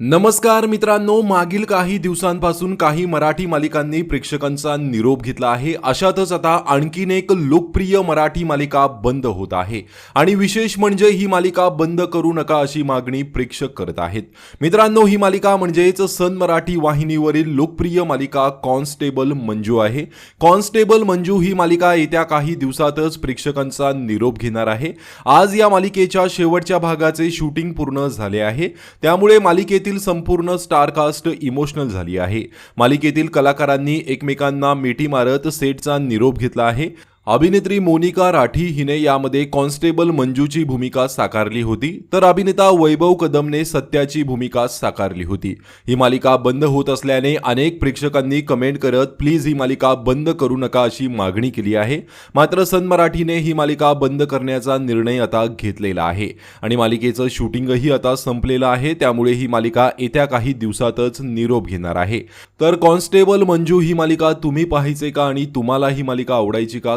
नमस्कार मित्रांनो मागील काही दिवसांपासून काही मराठी मालिकांनी प्रेक्षकांचा निरोप घेतला आहे. अशातच आता आणखीन एक लोकप्रिय मराठी मालिका बंद होत आहे. आणि विशेष म्हणजे ही मालिका बंद करू नका अशी मागणी प्रेक्षक करत आहेत. मित्रांनो ही मालिका म्हणजेच सन मराठी वाहिनीवरील लोकप्रिय मालिका कॉन्स्टेबल मंजू आहे. कॉन्स्टेबल मंजू ही मालिका येत्या काही दिवसातच प्रेक्षकांचा निरोप घेणार आहे. आज या मालिकेच्या शेवटच्या भागाचे शूटिंग पूर्ण झाले आहे. त्यामुळे मालिकेतील संपूर्ण स्टारकास्ट इमोशनल झाली आहे. मालिकेतील कलाकारांनी एकमेकांना मिठी मारत सेटचा निरोप घेतला आहे. अभिनेत्री मोनिका राठी हिने यामध्ये कॉन्स्टेबल मंजूची भूमिका साकारली होती तर अभिनेता वैभव कदमने सत्याची भूमिका साकारली होती. ही मालिका बंद होत असल्याने अनेक प्रेक्षकांनी कमेंट करत प्लीज ही मालिका बंद करू नका अशी मागणी केली आहे. मात्र सन मराठीने ही मालिका बंद करण्याचा निर्णय आता घेतलेला आहे. आणि मालिकेचं शूटिंगही आता संपलेलं आहे त्यामुळे ही मालिका येत्या काही दिवसातच निरोप घेणार आहे. तर कॉन्स्टेबल मंजू ही मालिका तुम्ही पाहायचे का आणि तुम्हाला ही मालिका आवडायची का?